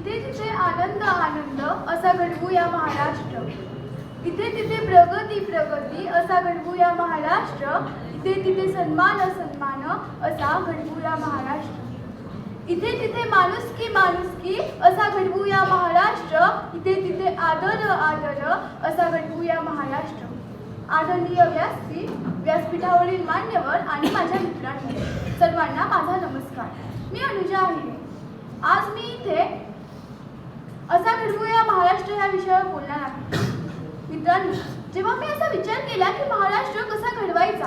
इथे तिथे आनंद आनंद असा घडवूया महाराष्ट्र. इथे तिथे प्रगती प्रगती असा घडवूया महाराष्ट्र. इथे तिथे सन्मान सन्मान असा घडवूया महाराष्ट्र. इथे तिथे माणुसकी माणुसकी असा घडवूया महाराष्ट्र. इथे तिथे आदर आदर असा घडवूया महाराष्ट्र. आदरणीय व्यासपीठ व्यासपीठावरील मान्यवर आणि माझ्या मित्रांनी सर्वांना माझा नमस्कार. मी अनुजा आहे. आज मी इथे असा घडवूया महाराष्ट्र या विषयावर बोलणार आहे मित्रांनो जेव्हा मी असा विचार केला की महाराष्ट्र कसा घडवायचा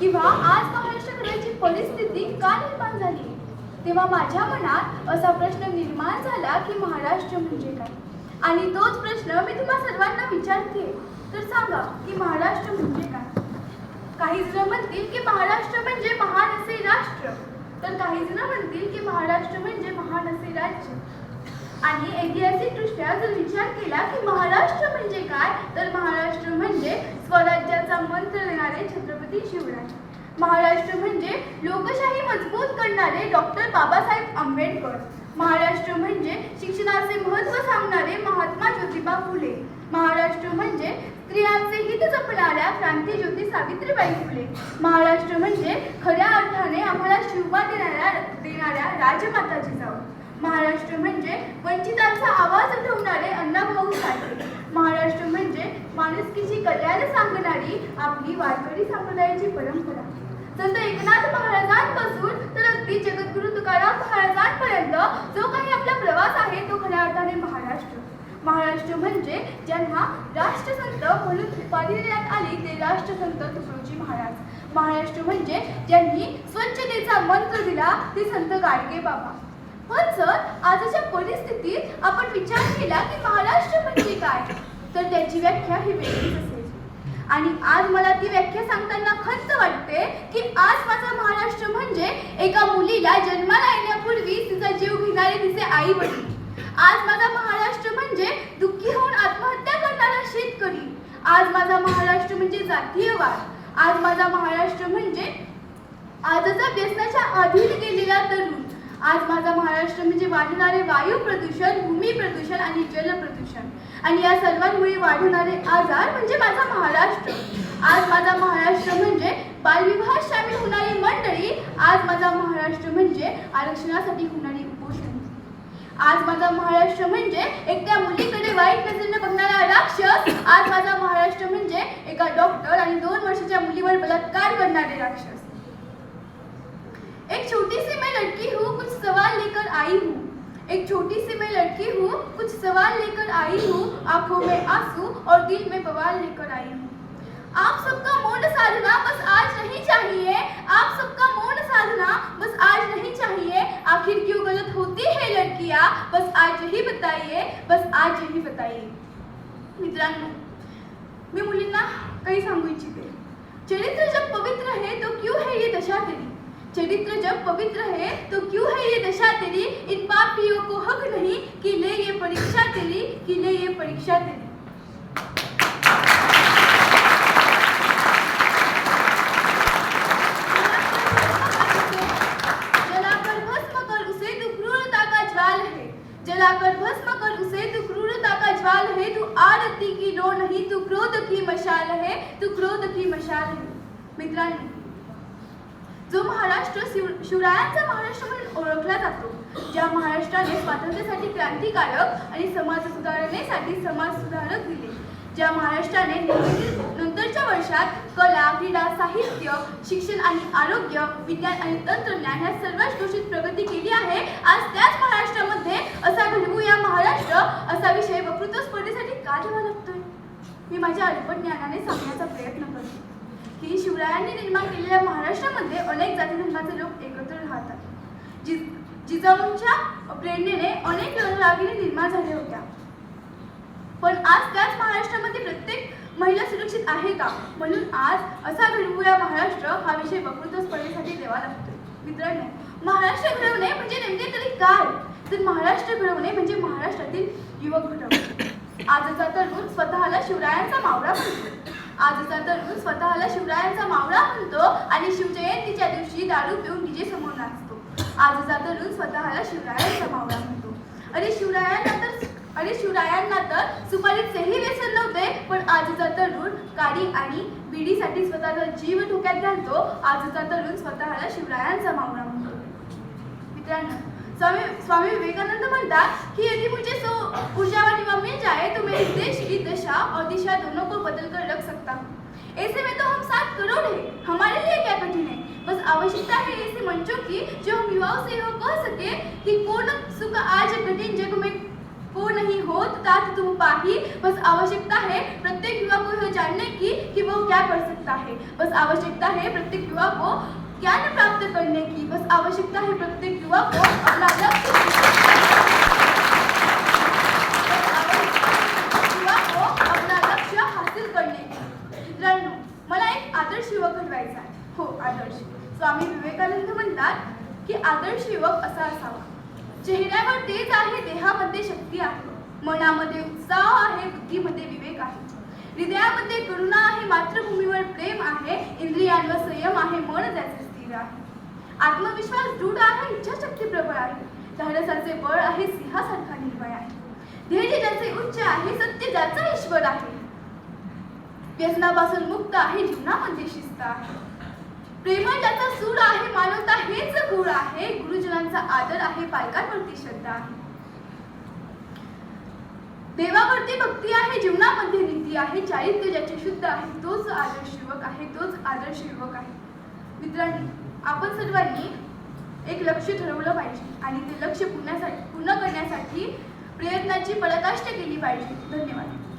किंवा आज महाराष्ट्र घडवायची परिस्थिती का निर्माण झाली तेव्हा माझ्या मनात असा प्रश्न निर्माण झाला की महाराष्ट्र म्हणजे काय? आणि तोच प्रश्न मी तुम्हा सर्वांना विचारते तर सांगा की महाराष्ट्र म्हणजे काय? काही जण म्हणतील की महाराष्ट्र म्हणजे महान असे राष्ट्र. तर काही जण म्हणतील की महाराष्ट्र म्हणजे महान असे राज्य. आणि ऐतिहासिकदृष्ट्या जर विचार केला की महाराष्ट्र म्हणजे काय तर महाराष्ट्र म्हणजे स्वराज्याचा मंत्र देणारे छत्रपती शिवराय महाराष्ट्र म्हणजे लोकशाही मजबूत करणारे डॉक्टर बाबासाहेब आंबेडकर. महाराष्ट्र म्हणजे शिक्षणाचे महत्त्व सांगणारे महात्मा ज्योतिबा फुले. महाराष्ट्र म्हणजे स्त्रियांचे हित जपणाऱ्या क्रांतीज्योती सावित्रीबाई फुले. महाराष्ट्र म्हणजे खऱ्या अर्थाने आम्हाला शिवबा देणाऱ्या देणाऱ्या राजमाता जिजाऊ महाराष्ट्र वंचितांचा आवाज उठवणारे अण्णाभाऊ साठे. महाराष्ट्र म्हणजे माणुसकीची कल्याण सांगणारी आपली वारकरी संप्रदायाची परंपरा. संत एकनाथ महाराजांपासून तर अगदी जगद्गुरु तुकाराम महाराजांपर्यंत जो काही आपला प्रवास आहे तो खऱ्या अर्थाने महाराष्ट्र. महाराष्ट्र म्हणजे ज्यांना राष्ट्रसंत म्हणून उपाधी देण्यात आली ते राष्ट्रसंत तुकडोजी महाराज. महाराष्ट्र म्हणजे ज्यांनी स्वच्छतेचा मंत्र दिला ते संत गाडगे बाबा पण सर आजच्या परिस्थितीत आपण विचार केला की महाराष्ट्र म्हणजे काय? तर त्याची व्याख्या ही वेगळीच असेल आणि आज मला ती व्याख्या सांगताना खंत वाटते की आज माझा महाराष्ट्र म्हणजे एका मुलीला जन्माला येण्यापूर्वी तिचा जीव घेणारे तिचे आई वडील. आज माझा महाराष्ट्र म्हणजे दुःखी होऊन आत्महत्या करणारा शेतकरी. आज माझा महाराष्ट्र म्हणजे जातीयवाद. आज माझा महाराष्ट्र म्हणजे आजचा व्यसनाच्या अधीन गेलेला तरुण. आज माझा महाराष्ट्र म्हणजे वाढणारे वायू प्रदूषण भूमी प्रदूषण आणि जल प्रदूषण आणि या सर्वांमुळे वाढणारे आजार म्हणजे माझा महाराष्ट्र. आज माझा महाराष्ट्र म्हणजे बालविवाह सामील होणारी मंडळी आज माझा महाराष्ट्र म्हणजे आरक्षणासाठी होणारी उपोषण. आज माझा महाराष्ट्र म्हणजे एकट्या मुलीकडे वाईट नजरेने बघणारा राक्षस आज माझा महाराष्ट्र म्हणजे एका डॉक्टर आणि दोन वर्षाच्या मुलीवर बलात्कार करणारे राक्षस. एक छोटी सी मैं लड़की हूँ, कुछ सवाल लेकर आई हूँ। एक छोटी सी मैं लड़की हूँ, कुछ सवाल लेकर आई हूँ। आँखों में आँसू और दिल में बवाल लेकर आई हूँ। आप सबका मौन साधना बस आज नहीं चाहिए। आप सबका मौन साधना बस आज नहीं चाहिए। आखिर क्यों गलत होती है लड़कियाँ? बस आज यही बताइए, बस आज यही बताइए। मित्रांनो, मी मुलींना काही सांगू इच्छिते। चरित्र जब पवित्र है तो क्यों है ये दशा तेरी? चरित्र जब पवित्र है तो क्यों है ये दशा तेरी? इन पापियों को हक नहीं कि ले ये परीक्षा तेरी, कि ले ये परीक्षा तेरी। जलाकर भस्म कर उसे क्रूरता का ज्वाल है। तू आरती की लो नहीं, तू क्रोध की मशाल है। तू क्रोध की मशाल है। मित्रांनो जो महाराष्ट्र शिव- शिवरायांचा महाराष्ट्र म्हणून ओळखला जातो ज्या महाराष्ट्राने स्वातंत्र्यासाठी क्रांतिकारक आणि समाज सुधारणेसाठी समाज सुधारक दिले. ज्या महाराष्ट्राने नंतरच्या वर्षात कला क्रीडा साहित्य शिक्षण आणि आरोग्य विज्ञान आणि तंत्रज्ञान ह्या सर्वच गोष्टीत प्रगती केली आहे आज त्याच महाराष्ट्रामध्ये असा घडवूया महाराष्ट्र असा विषय वक्तृत्व स्पर्धेसाठी का ठेवा लागतोय? मी माझ्या अल्प ज्ञानाने सांगण्याचा प्रयत्न करते. की शिवरायांनी निर्माण केलेल्या महाराष्ट्रामध्ये अनेक जाती धर्माचे लोक एकत्र राहतात. जि जिजाऊंच्या प्रेरणेने अनेक रणरागिणी निर्माण झाल्या होत्या. पण आज त्याच महाराष्ट्रामध्ये प्रत्येक महिला सुरक्षित आहे का? म्हणून आज असा घडवूया महाराष्ट्र हा विषय वकृत्व स्पर्धेसाठी द्यावा लागतोय. मित्रांनो महाराष्ट्र घडवणे म्हणजे नेमके तरी काय? तर महाराष्ट्र घडवणे म्हणजे महाराष्ट्रातील युवक घडवणे. आजचा तरुण स्वतःला शिवरायांचा मावळा म्हणतो. आजचा तरुण स्वतःला शिवरायांचा मावळा म्हणतो आणि शिवजयंतीच्या दिवशी दारू पिऊन डीजे समोर नाचतो. आजचा तरुण स्वतःला शिवरायांचा मावळा म्हणतो. अरे शिवरायांना तर अरे शिवरायांना तर सुपारीचेही व्यसन नव्हते पण आजचा तरुण काडी आणि बिडीसाठी स्वतःचा जीव धोक्यात घालतो. आजचा तरुण स्वतःला शिवरायांचा मावळा म्हणतो. मित्रांनो स्वामी स्वामी विवेकानंद म्हणतात कि यदि मुझे सो ऊर्जा व निवा मिल जाए तो मेरे देश की दशा और दिशा दोनों को बदल कर रख सकता हूँ। ऐसे में तो हम सात करोड़ हैं। हमारे लिए क्या कठिन है? बस आवश्यकता है ऐसे मंचों की जो हम युवाओं से यह कह सके कि पूर्ण सुख आज कठिन जग में को नहीं हो तात तुम पाही। बस आवश्यकता है प्रत्येक युवा को यह जानने की कि वो क्या कर सकता है। बस आवश्यकता है प्रत्येक युवा को ज्ञान प्राप्त करने की बस आवश्यकता है प्रत्येक युवा को अपना लक्ष्य युवा को अपना लक्ष्य हासिल करने की मित्रांनो मला एक आदर्श युवक घडवायचा आहे. हो आदर्श. स्वामी विवेकानंद म्हणतात की आदर्श युवक असा असावा. चेहऱ्यावर तेज आहे देहामध्ये शक्ती आहे. मनामध्ये उत्साह आहे बुद्धीमध्ये विवेक आहे. हृदयामध्ये करुणा आहे मातृभूमीवर प्रेम आहे इंद्रियांवर संयम आहे मन त्याचे स्थिर आहे. आत्मविश्वास दृढ आहे इच्छाशक्ती प्रबळ आहे. धाडसाचे बळ आहे सिंहासारखा निर्भय आहे. धैर्य ज्याचे उच्च आहे सत्य ज्याचा ईश्वर आहे. व्यसनापासून मुक्त आहे जीवनामध्ये शिस्त आहे. प्रेमळ ज्याचा सूड आहे मानवता हेच गुण आहे. गुरुजनांचा आदर आहे पालकांवरती श्रद्धा आहे. देवावरती भक्ती आहे जीवनामध्ये नीती आहे. चारित्र्य ज्याचे शुद्ध आहे तोच आदर्श युवक आहे तोच आदर्श युवक आहे. मित्रांनी आपण सर्वांनी एक लक्ष ठरवलं पाहिजे आणि ते लक्ष पुण्यासाठी पूर्ण करण्यासाठी प्रयत्नाची पराकाष्ठा केली पाहिजे. धन्यवाद.